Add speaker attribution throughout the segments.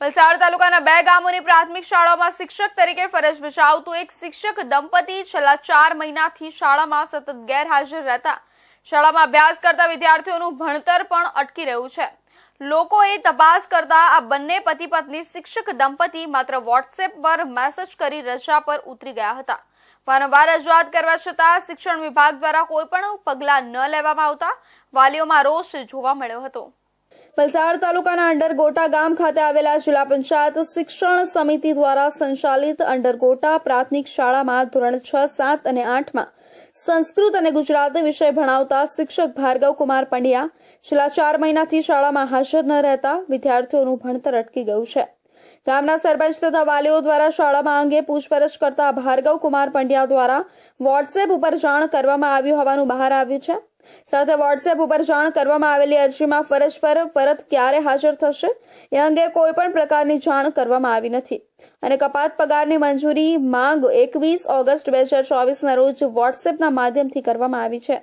Speaker 1: વલસાડ તાલુકાના બે ગામોની પ્રાથમિક શાળામાં શિક્ષક તરીકે ફરજ બજાવતું એક શિક્ષક દંપતી છેલ્લા ચાર મહિનાથી શાળામાં સતત ગેરહાજર રહેતા. શાળામાં અભ્યાસ કરતા વિદ્યાર્થીઓનું ભણતર પણ અટકી રહ્યું છે. લોકોએ તપાસ કરતા આ બંને પતિ પત્ની શિક્ષક દંપતી માત્ર વોટ્સએપ પર મેસેજ કરી રજા પર ઉતરી ગયા હતા. વારંવાર રજૂઆત કરવા છતાં શિક્ષણ વિભાગ દ્વારા કોઈ પણ પગલાં ન લેવામાં આવતા વાલીઓમાં રોષ જોવા મળ્યો હતો. વલસાડ તાલુકાના અંડરગોટા ગામ ખાતે આવેલા જિલ્લા પંચાયત શિક્ષણ સમિતિ દ્વારા સંચાલિત અંડરગોટા પ્રાથમિક શાળામાં ધોરણ છ, સાત અને આઠમાં સંસ્કૃત અને ગુજરાતી વિષય ભણાવતા શિક્ષક ભાર્ગવ કુમાર પંડ્યા છેલ્લા ચાર મહિનાથી શાળામાં હાજર ન રહેતા વિદ્યાર્થીઓનું ભણતર અટકી ગયું છે. ગામના સરપંચ તથા વાલીઓ દ્વારા શાળામાં અંગે પૂછપરછ કરતા ભાર્ગવ કુમાર પંડ્યા દ્વારા વોટ્સએપ ઉપર જાણ કરવામાં આવ્યું હોવાનું બહાર આવ્યું છે. સાથે વોટ્સએપ ઉપર જાણ કરવામાં આવેલી અરજીમાં ફરજ પર પરત ક્યારે હાજર થશે એ અંગે કોઈ પણ પ્રકારની જાણ કરવામાં આવી નથી. અને કપાત પગારની મંજૂરી માંગ એકવીસ ઓગસ્ટ બે હજાર ચોવીસના રોજ વોટ્સએપના માધ્યમથી કરવામાં આવી છે.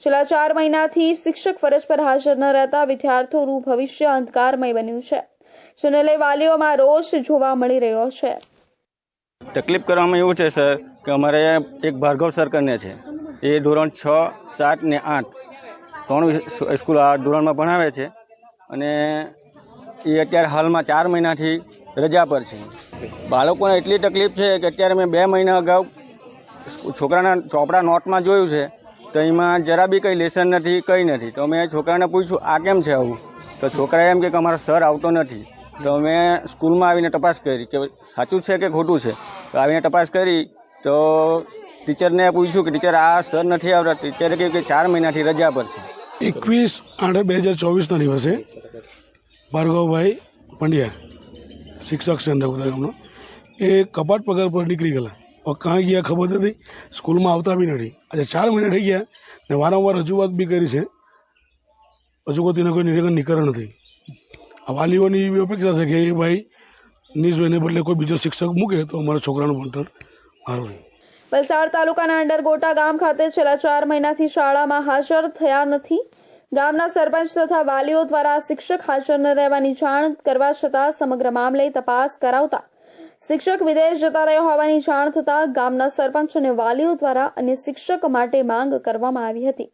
Speaker 1: છેલ્લા ચાર મહિનાથી શિક્ષક ફરજ પર હાજર ન રહેતા વિદ્યાર્થીઓનું ભવિષ્ય અંધકારમય બન્યું છે. જેને લઈ વાલીઓમાં રોષ જોવા મળી રહ્યો છે.
Speaker 2: તકલીફ કરવામાં એવું છે, સર, કે અમારે એક ભાર્ગવ સર કરીને છે. એ ધોરણ છ, સાત ને આઠ ત્રણ સ્કૂલ આ ધોરણમાં ભણાવે છે અને એ અત્યારે હાલમાં ચાર મહિનાથી રજા પર છે. બાળકોને એટલી તકલીફ છે કે અત્યારે મેં બે મહિના અગાઉ છોકરાના ચોપડા નોટમાં જોયું છે તો એમાં જરા બી કંઈ લેસન નથી, કંઈ નથી. તો મેં છોકરાને પૂછ્યું, આ કેમ છે આવું? તો છોકરાએ એમ કે અમારો સર આવતો નથી. તો મેં સ્કૂલમાં આવીને તપાસ કરી કે સાચું છે કે ખોટું છે? તો આવીને તપાસ કરી તો ટીચરને પૂછ્યું કે ટીચર, આ સર નથી આવતા. ટીચરે કહ્યું કે ચાર મહિનાથી રજા પર છે.
Speaker 3: એકવીસ આઠ બે હજાર ચોવીસના દિવસે ભાર્ગવભાઈ પંડ્યા, શિક્ષક છે અંદાગોદા ગામનો એ કપાટ પગાર પર નીકળી ગયેલા. કાં ગયા ખબર નથી, સ્કૂલમાં આવતા બી નથી. આજે ચાર મહિના થઈ ગયા ને વારંવાર રજૂઆત બી કરી છે. હજુ કોઈ કોઈ નિરેકન નીકળ નથી. આ વાલીઓની એવી અપેક્ષા છે કે એ ભાઈ ની એને બદલે કોઈ બીજો શિક્ષક મૂકે તો અમારા છોકરાનું ભણતર રહે.
Speaker 1: વલસાડ તાલુકાના અંડરગોટા ગામ ખાતે છેલ્લા ચાર મહિનાથી શાળામાં હાજર થયા નથી. ગામના સરપંચ તથા વાલીઓ દ્વારા શિક્ષક હાજર ન રહેવાની જાણ કરવા છતાં સમગ્ર મામલે તપાસ કરાવતા શિક્ષક વિદેશ જતા રહ્યો હોવાની જાણ થતાં ગામના સરપંચ અને વાલીઓ દ્વારા અને શિક્ષક માટે માંગ કરવામાં આવી હતી.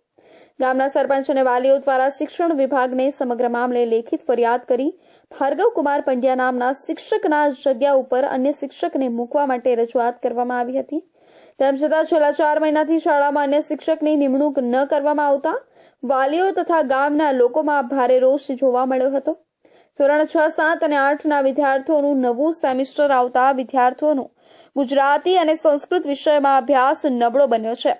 Speaker 1: ગામના સરપંચ અને વાલીઓ દ્વારા શિક્ષણ વિભાગને સમગ્ર મામલે લેખિત ફરિયાદ કરી ભાર્ગવ કુમાર પંડ્યા નામના શિક્ષકના જગ્યા ઉપર અન્ય શિક્ષકને મૂકવા માટે રજૂઆત કરવામાં આવી હતી. તેમ છતાં છેલ્લા ચાર મહિનાથી શાળામાં અન્ય શિક્ષકની નિમણૂક ન કરવામાં આવતા વાલીઓ તથા ગામના લોકોમાં ભારે રોષ જોવા મળ્યો હતો. ધોરણ છ, સાત અને આઠના વિદ્યાર્થીઓનું નવું સેમિસ્ટર આવતા વિદ્યાર્થીઓનું ગુજરાતી અને સંસ્કૃત વિષયમાં અભ્યાસ નબળો બન્યો છે.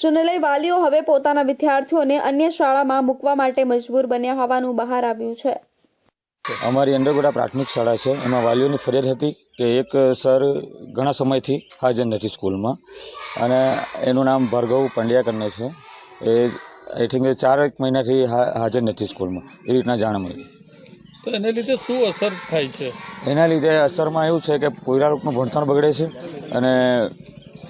Speaker 1: જેને લઈ વાલીઓ હવે પોતાના વિદ્યાર્થીઓને અન્ય શાળામાં મૂકવા માટે મજબૂર બન્યા હોવાનું બહાર આવ્યું છે.
Speaker 4: અમારી અંડરગોડા પ્રાથમિક શાળા છે. એમાં વાલીઓની ફરિયાદ હતી. કે એક સર ઘણા સમયથી હાજર નથી સ્કૂલમાં. અને એનું નામ ભાર્ગવ પંડ્યા કરીને છે. એ આઈ થિંક ચાર એક મહિનાથી હાજર નથી સ્કૂલમાં. એ રીતના જાણ મળી.
Speaker 5: તો એને લીધે શું અસર થાય છે?
Speaker 4: એના લીધે અસરમાં એવું છે કે પોયરા લોકોનું ભણતર બગડે છે. અને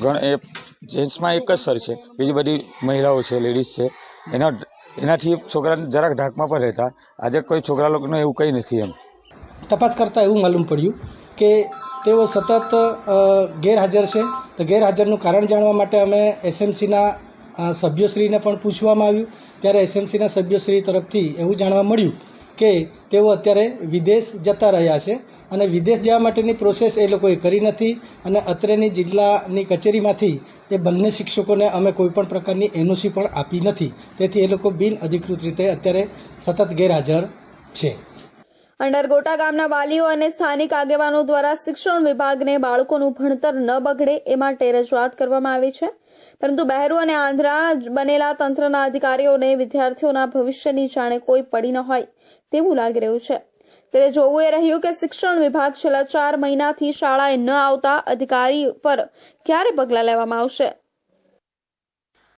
Speaker 4: ઘણ એ જેન્ટ્સમાં એક જ સર છે. બીજી બધી મહિલાઓ છે લેડીઝ છે. એના એનાથી છોકરા જરાક ઢાંકમાં પણ રહેતા. આજે કોઈ છોકરા લોકોને એવું કંઈ નથી એમ.
Speaker 6: તપાસ કરતાં એવું માલુમ પડ્યું કે તેઓ સતત ગેરહાજર છે. તો ગેરહાજરનું કારણ જાણવા માટે અમે એસએમસીના સભ્યશ્રીને પણ પૂછવામાં આવ્યું. ત્યારે એસએમસીના સભ્યશ્રી તરફથી એવું જાણવા મળ્યું કે તેઓ અત્યારે વિદેશ જતા રહ્યા છે અને વિદેશ જવા માટેની પ્રોસેસ એ લોકોએ કરી નથી અને અત્રેની જિલ્લાની કચેરીમાંથી એ બંને શિક્ષકોને અમે કોઈપણ પ્રકારની એનઓસી પણ આપી નથી. તેથી એ લોકો બિન અધિકૃત રીતે અત્યારે સતત ગેરહાજર છે.
Speaker 1: અંડરગોટા ગામના વાલીઓ અને સ્થાનિક આગેવાનો દ્વારા શિક્ષણ વિભાગને બાળકોનું ભણતર ન બગડે એ માટે રજૂઆત કરવામાં આવી છે. પરંતુ બહેરુ અને આંધ્રા બનેલા તંત્રના અધિકારીઓને વિદ્યાર્થીઓના ભવિષ્યની જાણે કોઈ પડી ન હોય તેવું લાગી રહ્યું છે. ત્યારે જોવું એ રહ્યું કે શિક્ષણ વિભાગ છેલ્લા ચાર મહિનાથી શાળાએ ન આવતા અધિકારી પર ક્યારે પગલાં લેવામાં આવશે?